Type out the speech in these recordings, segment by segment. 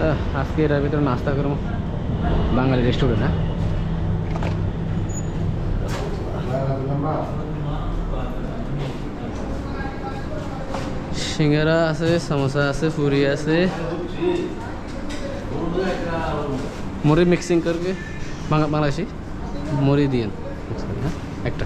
আহ, আজকে এটার ভিতরে নাস্তা করবো বাঙালি রেস্টুরেন্ট হ্যাঁ সিঙ্গারা আছে সমোসা আছে পুরি আছে মুড়ি মিক্সিং করকে বাংলা বাংলাদেশি মুড়ি দিয়েন হ্যাঁ একটা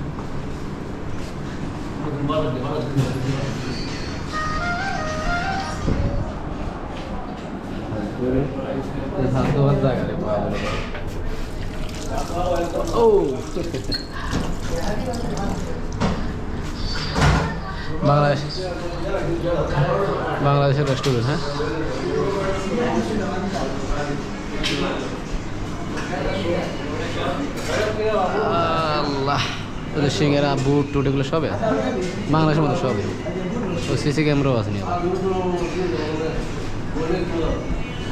বাংলাদেশ বাংলাদেশের রেস্টুরেন্ট হ্যাঁ? আল্লাহ, ওদের সিঙ্গেরা, বুট, টুট, এগুলো সবে? বাংলাদেশের মতো সবে। ও সিসি ক্যামেরাও আছে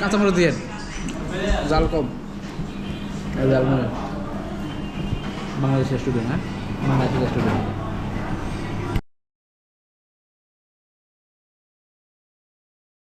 কাঁচা মরুদ দিয়ে। জাল কম। জাল মরে। বাংলাদেশের স্টুডেন্ট হ্যাঁ? বাংলাদেশের রেস্টুরেন্ট